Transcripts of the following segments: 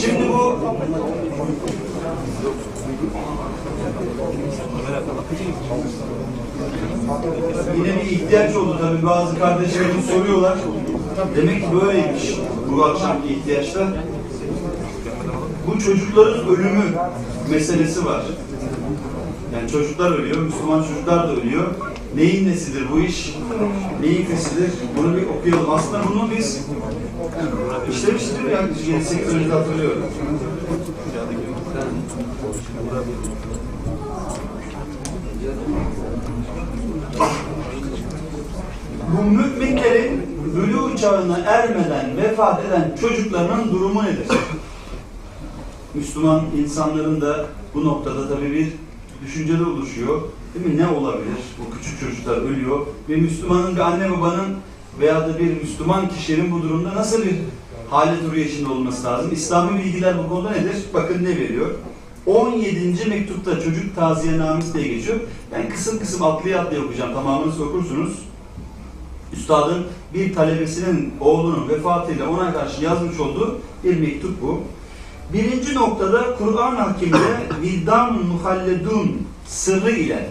Şimdi bu yine bir ihtiyaç oldu tabii bazı kardeşlerimiz soruyorlar. Demek ki böyleymiş bu akşamki ihtiyaçta. Bu çocukların ölümü meselesi var. Yani çocuklar ölüyor, Müslüman çocuklar da ölüyor. Neyin nesidir bu iş? Neyin nesidir? Bunu bir okuyalım. Aslında bunu biz işlemiştik? Yaklaşık 7-8 önce hatırlıyorum. Bu müminlerin bülü çağına ermeden vefat eden çocuklarının durumu nedir? Müslüman insanların da bu noktada tabii bir düşüncede oluşuyor. Değil mi? Ne olabilir? Bu küçük çocuklar ölüyor. Bir Müslümanın, bir anne babanın veya da bir Müslüman kişinin bu durumda nasıl bir halet ruh içinde olması lazım? İslami bilgiler bu konuda nedir? Bakın ne veriyor? 17. mektupta çocuk taziyenamesi diye geçiyor. Ben kısım kısım atlaya atlaya okuyacağım. Tamamını okursunuz. Üstadın bir talebesinin oğlunun vefatıyla ona karşı yazmış olduğu bir mektup bu. Birinci noktada Kur'an hakimde vildan muhalledun sırrı ile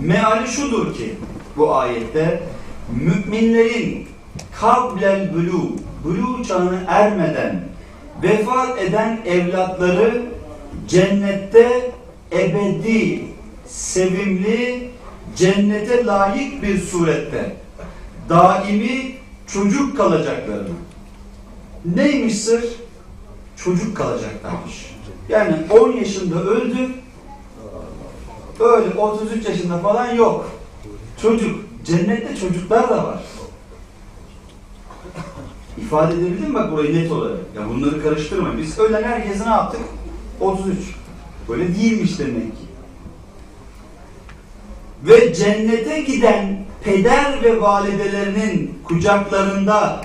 meali şudur ki bu ayette müminlerin kablel bulu bulu çağına ermeden vefat eden evlatları cennette ebedi sevimli cennete layık bir surette daimi çocuk kalacaklarını neymiş sır? çocuk kalacaklarmış. Yani 10 yaşında öldü, öyle 33 yaşında falan yok. Çocuk. Cennette çocuklar da var. İfade edebildim mi bak burayı net olarak? Ya bunları karıştırma. Biz ölen herkese ne yaptık? 33. Böyle değilmiş demek ki. Ve cennete giden peder ve validelerinin kucaklarında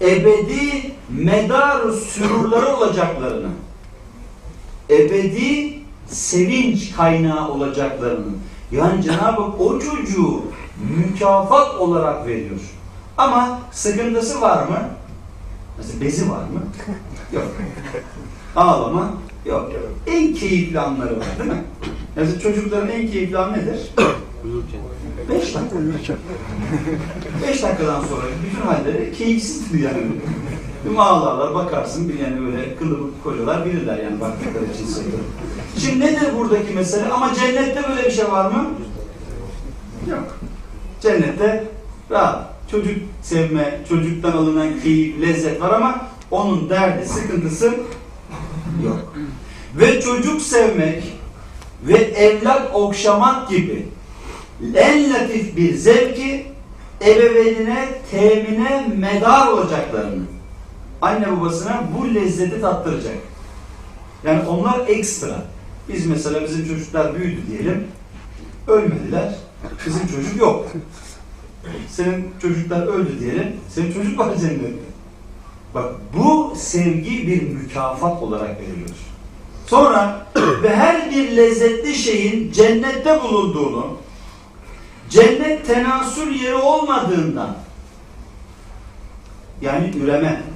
ebedi medar sürurları olacaklarını, ebedi sevinç kaynağı olacaklarını, yani Cenab-ı Hak o çocuğu mükafat olarak veriyor. Ama sıkıntısı var mı? Mesela bezi var mı? Yok. Ağlama? Yok. En keyifli anları var değil mi? Mesela çocukların en keyifli anı nedir? Beş dakika. Beş dakikadan sonra bütün halleri keyifsizdir yani. Bir ağlarlar, bakarsın bir yani böyle kılıbık kocalar bilirler yani baktıkları için seviyor. Şimdi nedir buradaki mesele? Ama cennette böyle bir şey var mı? Yok. Cennette rahat. Çocuk sevme, çocuktan alınan keyif, lezzet var ama onun derdi, sıkıntısı yok. Ve çocuk sevmek ve evlat okşamak gibi en latif bir zevki ebeveynine, temine medar olacaklarını anne babasına bu lezzeti tattıracak. Yani onlar ekstra. Biz mesela bizim çocuklar büyüdü diyelim. Ölmediler. Bizim çocuk yok. Senin çocuklar öldü diyelim. Senin çocuk var cennette. Bak bu sevgi bir mükafat olarak veriliyor. Sonra ve her bir lezzetli şeyin cennette bulunduğunu, cennet tenasül yeri olmadığından, yani üreme.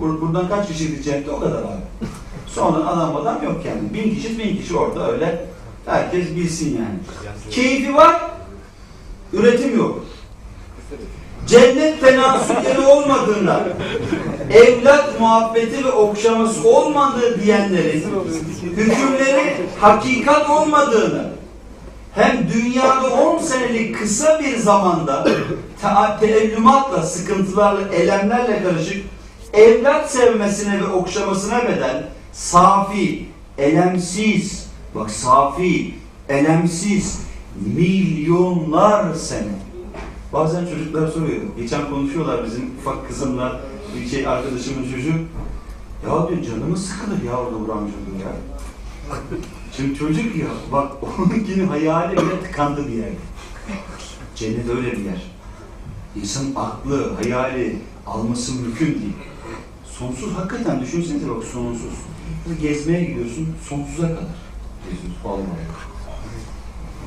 Bur- Buradan kaç kişi cennette o kadar abi. Sonra adam adam yok yani. Bin kişi bin kişi orada öyle. Herkes bilsin yani. Keyfi var, üretim yok. Cennet tenasül yeri olmadığından, evlat muhabbeti ve okşaması olmadığı diyenlerin hükümleri hakikat olmadığını, hem dünyada 10 senelik kısa bir zamanda te- teellümatla, sıkıntılarla, elemlerle karışık evlat sevmesine ve okşamasına bedel safi, elemsiz, bak safi, elemsiz milyonlar sene. Bazen çocuklar soruyor. Geçen konuşuyorlar bizim ufak kızımla bir şey arkadaşımın çocuğu. Ya diyor canımız sıkılır ya orada çocuğu ya. Şimdi çocuk ya bak onunkinin hayali bile tıkandı bir yerde. Cennet öyle bir yer. İnsan aklı, hayali alması mümkün değil. Sonsuz hakikaten düşünsenize bak sonsuz. Gezmeye gidiyorsun sonsuza kadar. Geziyorsun vallahi.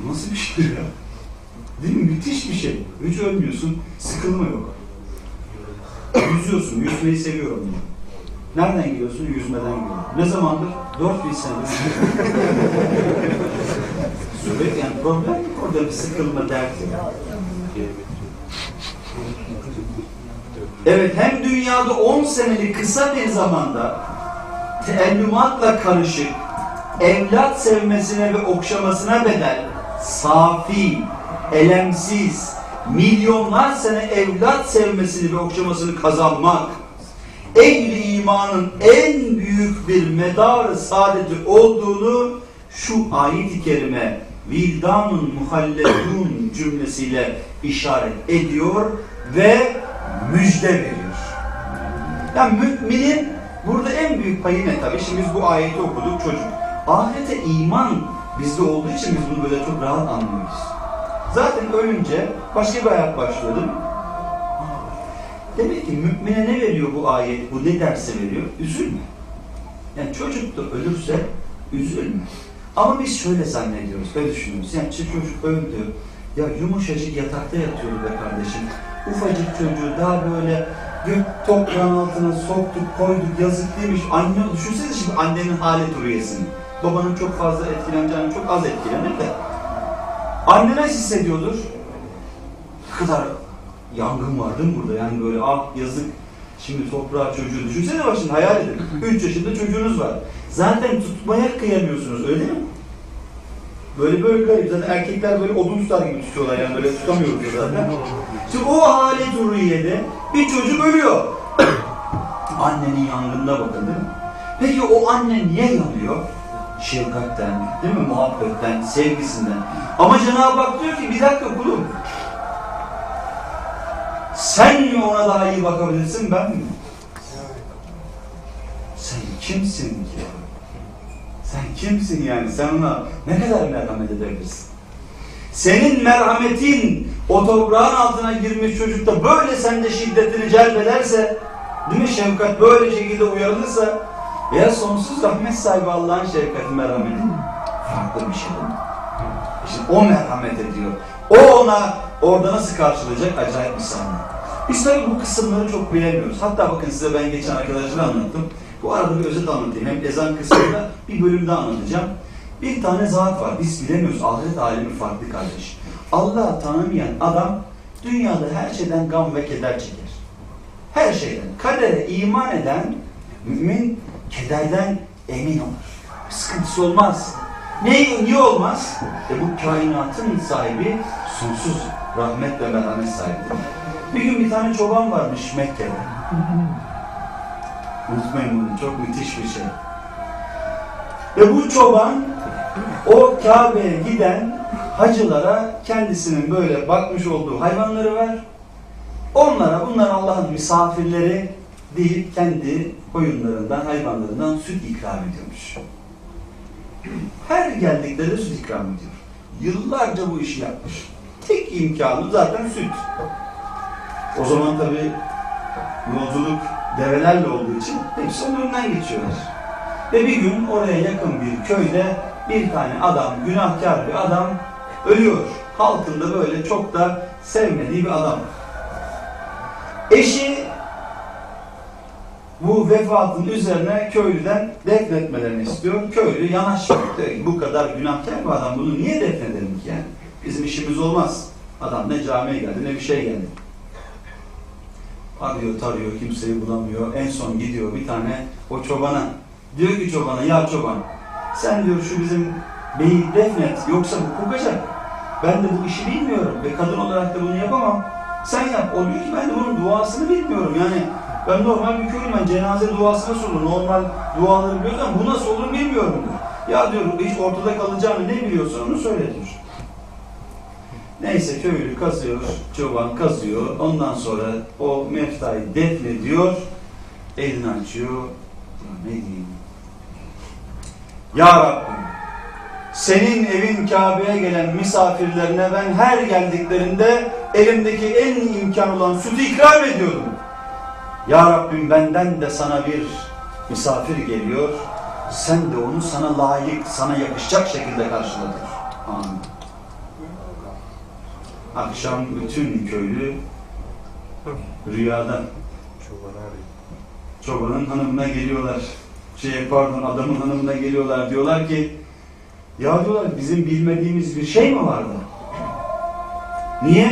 Nasıl bir şey ya? Değil mi? Müthiş bir şey. Hiç ölmüyorsun, sıkılma yok. Yüzüyorsun, yüzmeyi seviyorum diyor. Nereden geliyorsun? Yüzmeden geliyorum. Ne zamandır? 4000 senedir. Söyle yani problem yok orada bir sıkılma dert yok. Evet hem dünyada 10 senelik kısa bir zamanda teellümatla karışık evlat sevmesine ve okşamasına bedel safi, elemsiz, milyonlar sene evlat sevmesini ve okşamasını kazanmak ehli imanın en büyük bir medarı saadeti olduğunu şu ayet-i kerime vildanun muhalledun cümlesiyle işaret ediyor ve müjde veriyor. Yani müminin burada en büyük payı ne tabii? Şimdi biz bu ayeti okuduk çocuk. Ahirete iman bizde olduğu için biz bunu böyle çok rahat anlıyoruz. Zaten ölünce başka bir hayat mi? Demek ki mümine ne veriyor bu ayet, bu ne derse veriyor? Üzülme. Yani çocuk da ölürse üzülme. Ama biz şöyle zannediyoruz, öyle düşünüyoruz. Yani çocuk öldü, ya yumuşacık yatakta yatıyordu be kardeşim. Ufacık çocuğu daha böyle gök toprağın altına soktuk, koyduk, yazık değilmiş. Anne, düşünsene şimdi annenin halet rüyesini. Babanın çok fazla etkileneceğini çok az etkilenir de. Anne nasıl hissediyordur? Ne kadar yangın var değil mi burada? Yani böyle ah yazık şimdi toprağa çocuğu düşünsene başında hayal edin. 3 yaşında çocuğunuz var. Zaten tutmaya kıyamıyorsunuz öyle mi? Böyle böyle garip. Zaten erkekler böyle odun tutar gibi tutuyorlar yani böyle tutamıyoruz ya zaten. İşte o hale duruyede bir çocuk ölüyor. Annenin yangınına bakın değil mi? Peki o anne niye yanıyor? Şefkatten, değil mi? Muhabbetten, sevgisinden. Ama Cenab-ı Hak diyor ki bir dakika kulum. Sen mi ona daha iyi bakabilirsin ben mi? Sen kimsin ki? Sen kimsin yani? Sen ona ne kadar merhamet edebilirsin? Senin merhametin o toprağın altına girmiş çocukta böyle sende şiddetini celbederse, değil mi şefkat böyle şekilde uyarılırsa veya sonsuz rahmet sahibi Allah'ın şefkati merhameti farklı bir şey mi? İşte o merhamet ediyor. O ona orada nasıl karşılayacak acayip bir sahne. Biz tabii bu kısımları çok bilemiyoruz. Hatta bakın size ben geçen arkadaşlara anlattım. Bu arada bir özet anlatayım. Hem ezan kısmında bir bölümde anlatacağım. Bir tane zat var. Biz bilemiyoruz. Ahiret alemi farklı kardeş. Allah'ı tanımayan adam dünyada her şeyden gam ve keder çeker. Her şeyden. Kadere iman eden mümin kederden emin olur. Sıkıntısı olmaz. Ne, niye olmaz? E bu kainatın sahibi sonsuz rahmet ve merhamet sahibidir. Bir gün bir tane çoban varmış Mekke'de. Unutmayın bunu, çok müthiş bir şey. Ve bu çoban o Kabe'ye giden hacılara kendisinin böyle bakmış olduğu hayvanları var. Onlara bunlar Allah'ın misafirleri deyip kendi koyunlarından, hayvanlarından süt ikram ediyormuş. Her geldikleri süt ikram ediyor. Yıllarca bu işi yapmış. Tek imkanı zaten süt. O zaman tabi yolculuk develerle olduğu için hepsi onun önünden geçiyorlar. Ve bir gün oraya yakın bir köyde bir tane adam, günahkar bir adam ölüyor. Halkında böyle çok da sevmediği bir adam. Eşi bu vefatın üzerine köylüden defnetmelerini istiyor. Köylü yanaşmıyor. Bu kadar günahkar bir adam bunu niye defnedelim ki yani? Bizim işimiz olmaz. Adam ne camiye geldi ne bir şey geldi. Arıyor tarıyor kimseyi bulamıyor. En son gidiyor bir tane o çobana. Diyor ki çobana ya çoban sen diyor şu bizim beyi defnet yoksa bu kokacak. Ben de bu işi bilmiyorum ve kadın olarak da bunu yapamam. Sen yap. O diyor ki ben de bunun duasını bilmiyorum. Yani ben normal bir köylüyüm. Ben cenaze duası nasıl olur? Normal duaları biliyoruz bu nasıl olur bilmiyorum. Ya diyor hiç ortada kalacağını ne biliyorsun onu söyle diyor. Neyse köylü kazıyor, çoban kazıyor. Ondan sonra o meftayı defnediyor. Elini açıyor. Ya ne diyeyim? Ya Rabbi senin evin Kabe'ye gelen misafirlerine ben her geldiklerinde elimdeki en imkan olan sütü ikram ediyorum. Ya Rabbim benden de sana bir misafir geliyor. Sen de onu sana layık, sana yakışacak şekilde karşıladın. Amin. Akşam bütün köylü rüyada çobanın hanımına geliyorlar. Şey pardon adamın hanımına geliyorlar. Diyorlar ki ya diyorlar bizim bilmediğimiz bir şey mi vardı? Niye?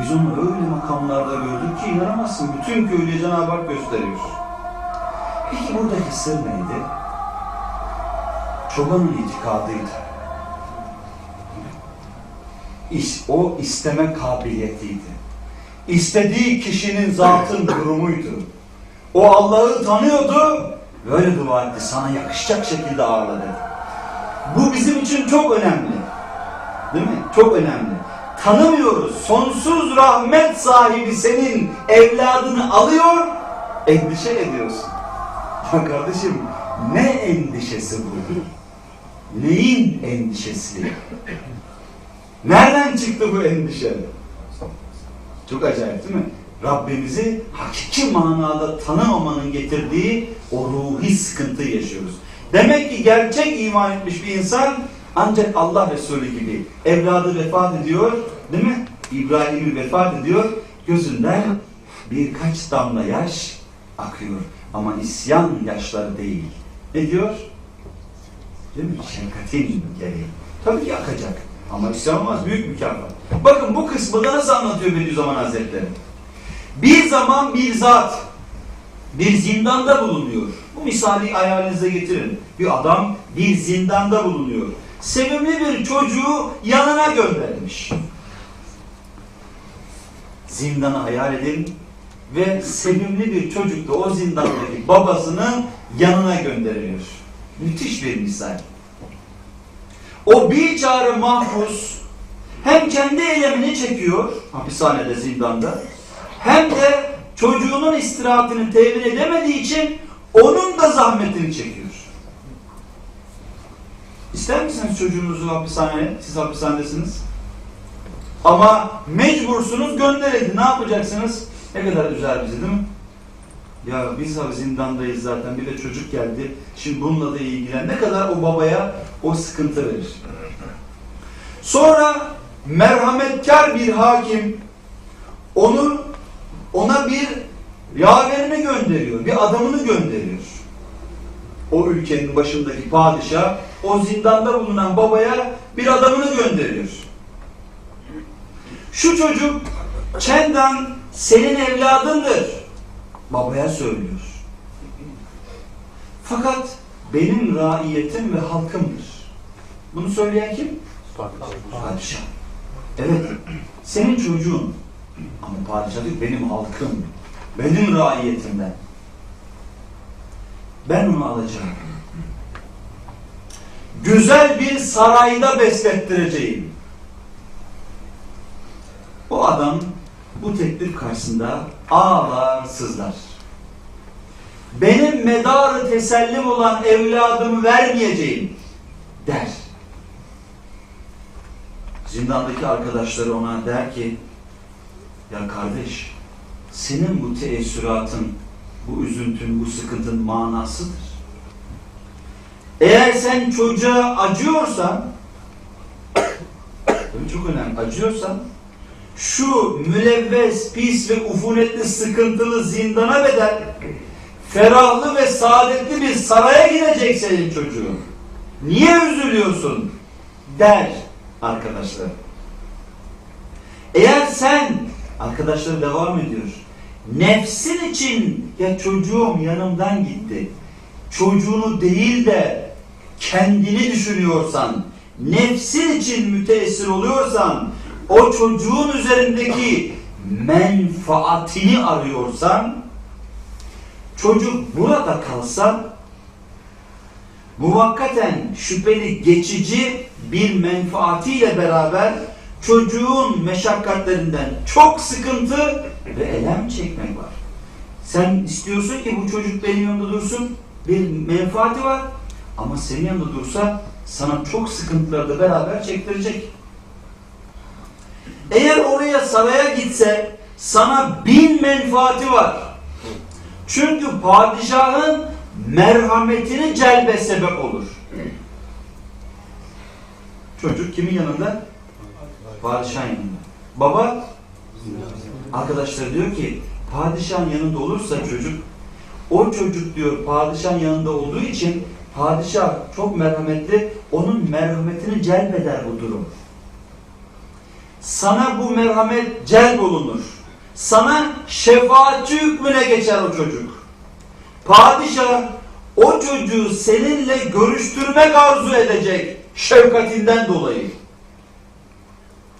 Biz onu öyle makamlarda gördük ki inanamazsın. Bütün köylüye Cenab-ı Hak gösteriyor. Peki buradaki sır neydi? Çobanın itikadıydı. O isteme kabiliyetiydi. İstediği kişinin zatın durumuydu. O Allah'ı tanıyordu. Böyle dua etti. Sana yakışacak şekilde ağırladı. Bu bizim için çok önemli. Değil mi? Çok önemli. Tanımıyoruz. Sonsuz rahmet sahibi senin evladını alıyor, endişe ediyorsun. Ya kardeşim ne endişesi bu? Neyin endişesi? Nereden çıktı bu endişe? Çok acayip değil mi? Rabbimizi hakiki manada tanımamanın getirdiği o ruhi sıkıntıyı yaşıyoruz. Demek ki gerçek iman etmiş bir insan ancak Allah Resulü gibi evladı vefat ediyor, değil mi? İbrahim'i vefat ediyor, gözünden birkaç damla yaş akıyor. Ama isyan yaşları değil. Ne diyor? Değil mi? Şefkatin gereği. Tabii ki akacak. Ama isyan olmaz. Büyük mükafat. Bakın bu kısmı da nasıl anlatıyor Bediüzzaman Hazretleri? Bir zaman bir zat bir zindanda bulunuyor. Bu misali hayalinize getirin. Bir adam bir zindanda bulunuyor. Sevimli bir çocuğu yanına göndermiş. Zindanı hayal edin ve sevimli bir çocuk da o zindandaki babasının yanına gönderiliyor. Müthiş bir misal. O bir çare mahpus hem kendi eylemini çekiyor hapishanede zindanda hem de çocuğunun istirahatini temin edemediği için onun da zahmetini çekiyor. İster misiniz çocuğunuzu hapishaneye? Siz hapishanedesiniz. Ama mecbursunuz gönderildi. Ne yapacaksınız? Ne kadar üzer bizi değil mi? Ya biz abi zindandayız zaten. Bir de çocuk geldi. Şimdi bununla da ilgilen. Ne kadar o babaya o sıkıntı verir. Sonra merhametkar bir hakim onu ona bir yaverini gönderiyor. Bir adamını gönderiyor. O ülkenin başındaki padişah o zindanda bulunan babaya bir adamını gönderiyor. Şu çocuk Çendan senin evladındır. Babaya söylüyor. Fakat benim raiyetim ve halkımdır. Bunu söyleyen kim? Padişah. Evet, senin çocuğun. Ama padişah diyor, benim halkım, benim raiyetimden. Ben onu alacağım. Güzel bir sarayda beslettireceğim. O adam bu teklif karşısında ağlar sızlar. Benim medarı tesellim olan evladımı vermeyeceğim der. Zindandaki arkadaşları ona der ki ya kardeş senin bu teessüratın, bu üzüntün, bu sıkıntın manasıdır. Eğer sen çocuğa acıyorsan çok önemli acıyorsan şu mülevves, pis ve ufunetli, sıkıntılı zindana bedel ferahlı ve saadetli bir saraya gidecek senin çocuğun. Niye üzülüyorsun? Der arkadaşlar. Eğer sen arkadaşlar devam ediyor. Nefsin için ya çocuğum yanımdan gitti. Çocuğunu değil de kendini düşünüyorsan, nefsin için müteessir oluyorsan, o çocuğun üzerindeki menfaatini arıyorsan, çocuk burada kalsa, muvakkaten şüpheli geçici bir menfaatiyle beraber çocuğun meşakkatlerinden çok sıkıntı ve elem çekmek var. Sen istiyorsun ki bu çocuk benim yanımda dursun, bir menfaati var ama senin yanında dursa sana çok sıkıntıları da beraber çektirecek. Eğer oraya saraya gitse sana bin menfaati var. Çünkü padişahın merhametini celbe sebep olur. Çocuk kimin yanında? Padişahın yanında. Baba arkadaşlar diyor ki padişahın yanında olursa çocuk, o çocuk diyor padişahın yanında olduğu için padişah çok merhametli, onun merhametini celbeder bu durum. Sana bu merhamet celb olunur. Sana şefaatçi hükmüne geçer o çocuk. Padişah o çocuğu seninle görüştürmek arzu edecek şefkatinden dolayı.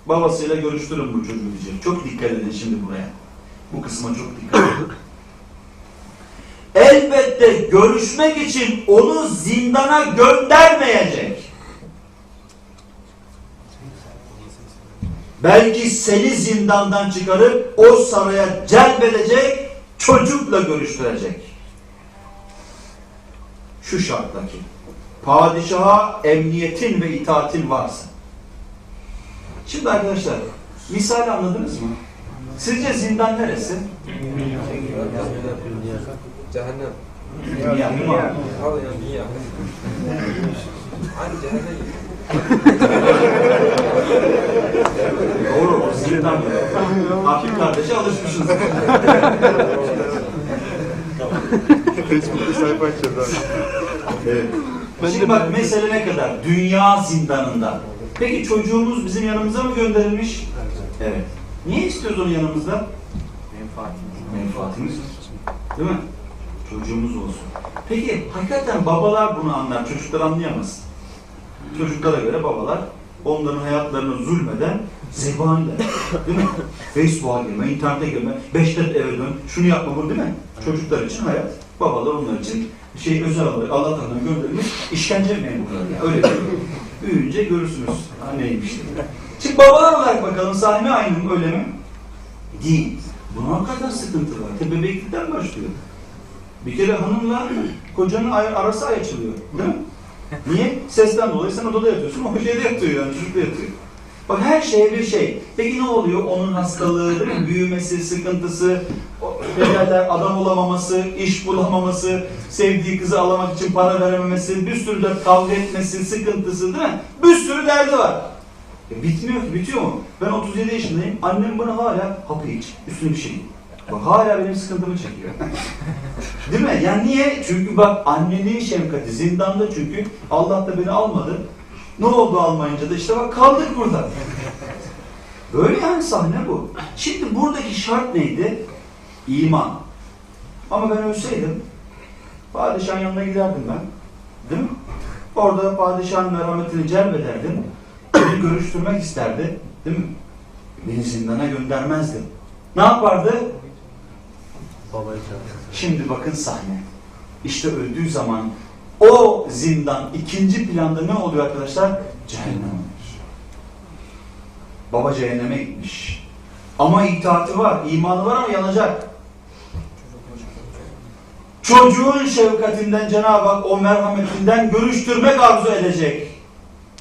Babasıyla görüştürün bu çocuğu diyecek. Çok dikkat edin şimdi buraya. Bu kısma çok dikkat edin. Elbette görüşmek için onu zindana göndermeyecek. Belki seni zindandan çıkarıp o saraya celbedecek, çocukla görüştürecek. Şu şartla ki, padişaha emniyetin ve itaatin varsa. Şimdi arkadaşlar, misal anladınız mı? Sizce zindan neresi? Cehennem. Dünya, dünya. Cehennem. Zindan. Hakik kardeşe alışmışsınız. Facebook'ta sayfa açacağız abi. Evet. Şimdi bak mesele ne kadar? Dünya zindanında. Peki çocuğumuz bizim yanımıza mı gönderilmiş? Evet. Niye istiyoruz onu yanımızda? Menfaatimiz. Değil mi? Çocuğumuz olsun. Peki hakikaten babalar bunu anlar, çocuklar anlayamaz. Çocuklara göre babalar onların hayatlarını zulmeden zebaniler. Değil mi? Facebook'a girme, internete girme, beşte eve dön, şunu yapma bu değil mi? Çocuklar için hayat, babalar onlar için şey özel olarak Allah tarafından gönderilmiş işkence memurları. Yani. Öyle diyor. Büyüyünce görürsünüz. Ha neymiş diye. Şimdi babalar olarak bakalım sahne aynı mı öyle mi? Değil. Buna hakikaten sıkıntı var. Tabi bebeklikten başlıyor. Bir kere hanımla kocanın arası ay açılıyor. Değil mi? Niye? Sesten dolayı sen odada yatıyorsun, o şeyde yatıyor yani, çocukla yatıyor. Bak her şeye bir şey. Peki ne oluyor? Onun hastalığı, büyümesi, sıkıntısı, derler, adam olamaması, iş bulamaması, sevdiği kızı alamak için para verememesi, bir sürü de kavga etmesi, sıkıntısı değil mi? Bir sürü derdi var. E bitmiyor ki, bitiyor mu? Ben 37 yaşındayım, annem bana hala hapı iç, üstüne bir şey. Bak hala benim sıkıntımı çekiyor. Değil mi? Yani niye? Çünkü bak annenin şefkati zindanda çünkü Allah da beni almadı. Ne oldu almayınca da işte bak kaldık burada. Böyle yani sahne bu. Şimdi buradaki şart neydi? İman. Ama ben ölseydim padişahın yanına giderdim ben. Değil mi? Orada padişahın merhametini celbederdim. Beni görüştürmek isterdi. Değil mi? Beni zindana göndermezdim. Ne yapardı? Şimdi bakın sahne. İşte öldüğü zaman o zindan ikinci planda ne oluyor arkadaşlar? Cehennem oluyor. Baba cehenneme gitmiş. Ama itaati var, imanı var ama yanacak. Çocuğun şefkatinden Cenab-ı Hak o merhametinden görüştürmek arzu edecek.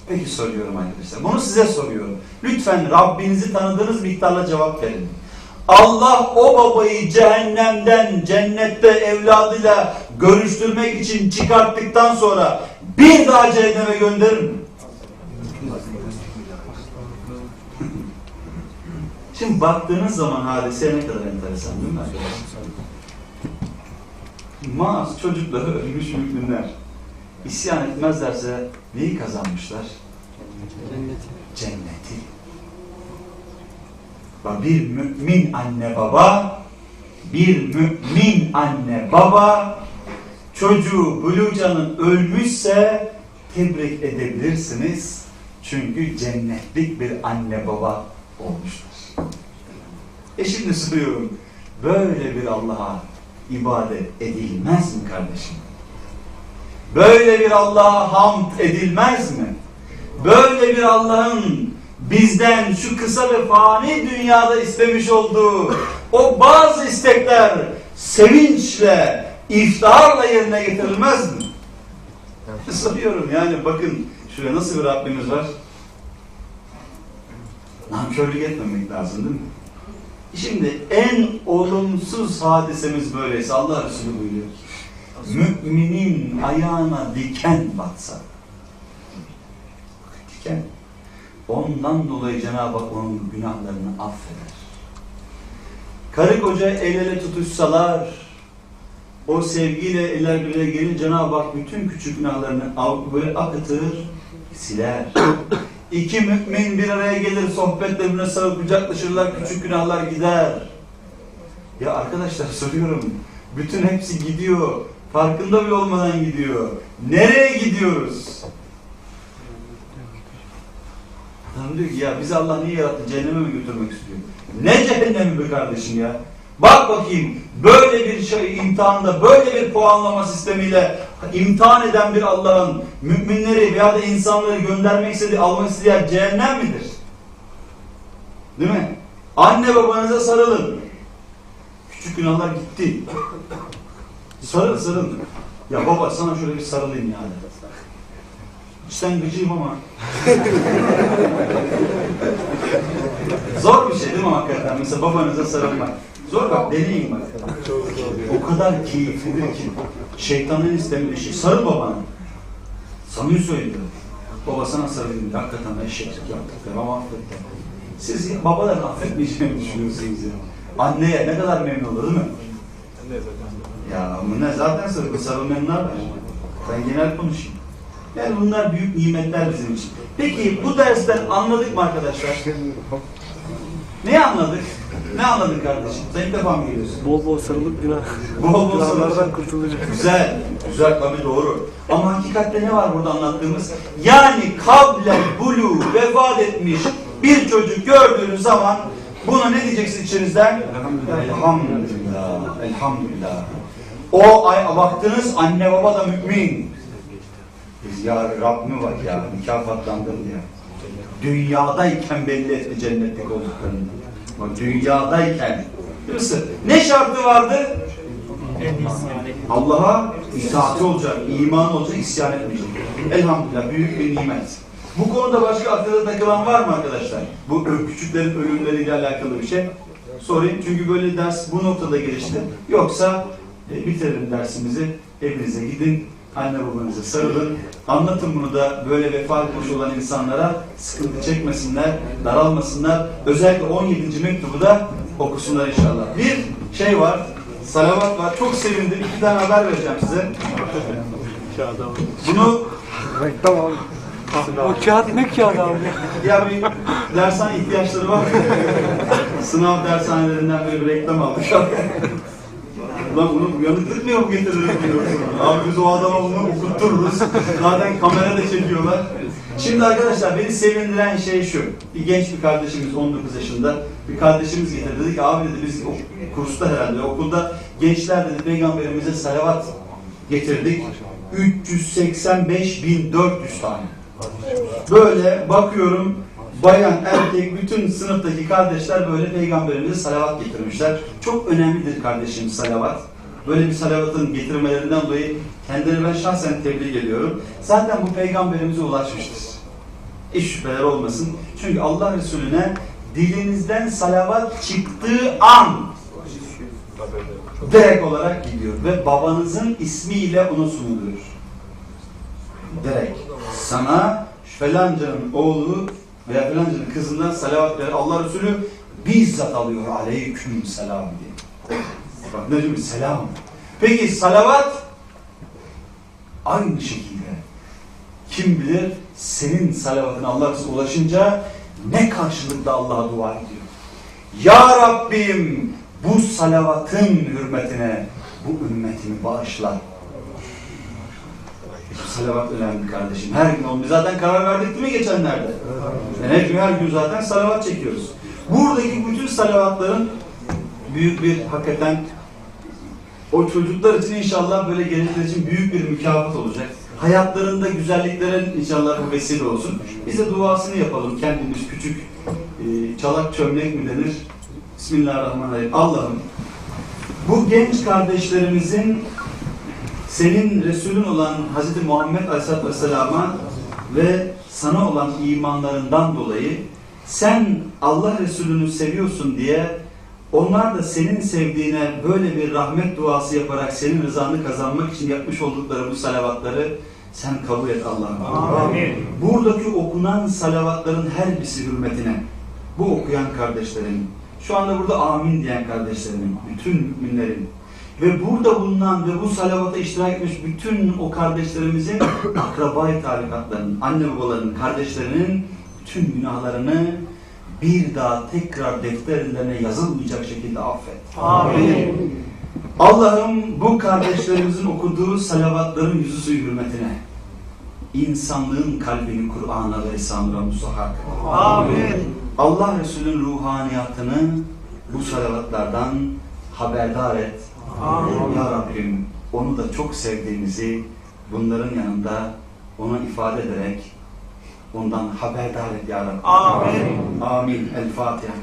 Peki soruyorum arkadaşlar. Bunu size soruyorum. Lütfen Rabbinizi tanıdığınız miktarla cevap verin. Allah o babayı cehennemden cennette evladıyla görüştürmek için çıkarttıktan sonra bir daha cehenneme gönderir mi? Şimdi baktığınız zaman hadise ne kadar enteresan değil mi arkadaşlar? Maaz çocukları ölmüş müminler. İsyan etmezlerse neyi kazanmışlar? Cenneti. Bak bir mümin anne baba, bir mümin anne baba çocuğu Buluca'nın ölmüşse tebrik edebilirsiniz. Çünkü cennetlik bir anne baba olmuşlar. E şimdi soruyorum. Böyle bir Allah'a ibadet edilmez mi kardeşim? Böyle bir Allah'a hamd edilmez mi? Böyle bir Allah'ın bizden şu kısa ve fani dünyada istemiş olduğu o bazı istekler sevinçle, iftiharla yerine getirilmez mi? Soruyorum yani bakın şuraya nasıl bir Rabbimiz var? Nankörlük etmemek lazım değil mi? Şimdi en olumsuz hadisemiz böyleyse Allah Resulü buyuruyor. Müminin ayağına diken batsa. Diken. Ondan dolayı Cenab-ı Hak onun günahlarını affeder. karı koca el ele tutuşsalar, o sevgiyle eller bir ele gelince Cenab-ı Hak bütün küçük günahlarını böyle akıtır, siler. İki mümin bir araya gelir, sohbetle sarılıp kucaklaşırlar, küçük günahlar gider. Ya arkadaşlar soruyorum, bütün hepsi gidiyor, farkında bile olmadan gidiyor. Nereye gidiyoruz? Adam diyor ki ya bizi Allah niye yarattı? Cehenneme mi götürmek istiyor? Ne cehennemi be kardeşim ya? Bak bakayım böyle bir şey imtihanda böyle bir puanlama sistemiyle imtihan eden bir Allah'ın müminleri veya da insanları göndermek istediği, almak istediği yer cehennem midir? Değil mi? Anne babanıza sarılın. Küçük günahlar gitti. Sarıl sarıl. Ya baba sana şöyle bir sarılayım yani. İçten gıcıyım ama. Zor bir şey değil mi hakikaten? Mesela babanıza sarılmak. Zor bak deneyin bak. O kadar keyiflidir ki. Şeytanın istemediği şey. Sarıl babana. Samimi söylüyorum. Baba sana sarılayım. Hakikaten eşeklik yaptık. Tamam affettim. Siz babaların affetmeyeceğini düşünüyorsunuz ya. Anneye ne kadar memnun olur değil mi? Ya bu ne zaten sarı, sarılmayanlar var. Ben genel konuşayım. Yani bunlar büyük nimetler bizim için. Peki bu dersten anladık mı arkadaşlar? Ne anladık? Ne anladık kardeşim? Sen ilk defa mı geliyorsun? Bol bol sarılıp günah. Bol bol sarılıp- kurtulacak. Güzel, güzel tabii doğru. Ama hakikatte ne var burada anlattığımız? Yani kable bulu vefat etmiş bir çocuk gördüğünüz zaman buna ne diyeceksin içinizden? Elhamdülillah, elhamdülillah. O ay baktınız anne baba da mümin. Biz ya Rabbime bak ya mükafatlandım ya. Dünyadayken belli etti cennetlik olduklarını. Bak dünyadayken. Biliyorsun, Ne şartı vardı? Allah'a itaati olacak, iman olacak, isyan etmeyecek. Elhamdülillah büyük bir nimet. Bu konuda başka akılda takılan var mı arkadaşlar? Bu küçüklerin ölümleriyle alakalı bir şey. Sorayım çünkü böyle ders bu noktada gelişti. Yoksa e, bitirelim dersimizi. Evinize gidin, anne babanıza sarılın. Anlatın bunu da böyle vefat etmiş olan insanlara sıkıntı çekmesinler, daralmasınlar. Özellikle 17. mektubu da okusunlar inşallah. Bir şey var, salavat var. Çok sevindim. İki tane haber vereceğim size. Bunu abi. O kağıt ne kağıdı abi? ya bir dershane ihtiyaçları var. Sınav dershanelerinden böyle bir reklam aldık. Ulan bunu uyanıklık mı yok getirir. Abi biz o adama bunu okuttururuz. Zaten kamera da çekiyorlar. Şimdi arkadaşlar beni sevindiren şey şu. Bir genç bir kardeşimiz 19 yaşında bir kardeşimiz getirdi. Dedi ki abi dedi biz kursta herhalde okulda gençler dedi peygamberimize salavat getirdik. 385.400 tane. Böyle bakıyorum bayan, erkek, bütün sınıftaki kardeşler böyle peygamberimize salavat getirmişler. Çok önemlidir kardeşim salavat. Böyle bir salavatın getirmelerinden dolayı kendileri ben şahsen tebrik ediyorum. Zaten bu peygamberimize ulaşmıştır. Hiç şüpheler olmasın. Çünkü Allah Resulüne dilinizden salavat çıktığı an direkt olarak gidiyor ve babanızın ismiyle ona sunuluyor. Direkt. Sana falancanın oğlu veya falancanın kızından salavat veren Allah Resulü bizzat alıyor aleyküm selam diye. Bak ne diyor? Selam. Peki salavat aynı şekilde kim bilir senin salavatına Allah Resulü ulaşınca ne karşılıkla Allah'a dua ediyor. Ya Rabbim bu salavatın hürmetine bu ümmetimi bağışla. Salavat önemli kardeşim. Her gün olmuyor. Zaten karar verdik değil mi geçenlerde? Yani her gün, her gün zaten salavat çekiyoruz. Buradaki bütün salavatların büyük bir hakikaten o çocuklar için inşallah böyle gelecekler için büyük bir mükafat olacak. Hayatlarında güzelliklere inşallah bu vesile olsun. Biz de duasını yapalım kendimiz küçük e, çalak çömlek mi denir? Bismillahirrahmanirrahim. Allah'ım bu genç kardeşlerimizin senin Resulün olan Hz. Muhammed Aleyhisselatü Vesselam'a ve sana olan imanlarından dolayı sen Allah Resulü'nü seviyorsun diye onlar da senin sevdiğine böyle bir rahmet duası yaparak senin rızanı kazanmak için yapmış oldukları bu salavatları sen kabul et Allah'ım. Amin. Buradaki okunan salavatların her birisi hürmetine bu okuyan kardeşlerin Şu anda burada amin diyen kardeşlerimin, bütün müminlerin ve burada bulunan ve bu salavata iştirak etmiş bütün o kardeşlerimizin akrabayı tarikatlarının, anne babalarının, kardeşlerinin bütün günahlarını bir daha tekrar defterlerine yazılmayacak şekilde affet. Amin. Allah'ım bu kardeşlerimizin okuduğu salavatların yüzüsü hürmetine insanlığın kalbini Kur'an'a ve Risale-i Musahhak. Amin. Allah Resulü'nün ruhaniyatını bu salavatlardan haberdar et. Amin. Ya Rabbim onu da çok sevdiğimizi bunların yanında ona ifade ederek ondan haberdar et Ya Rabbi. Amin. Amin. El Fatiha.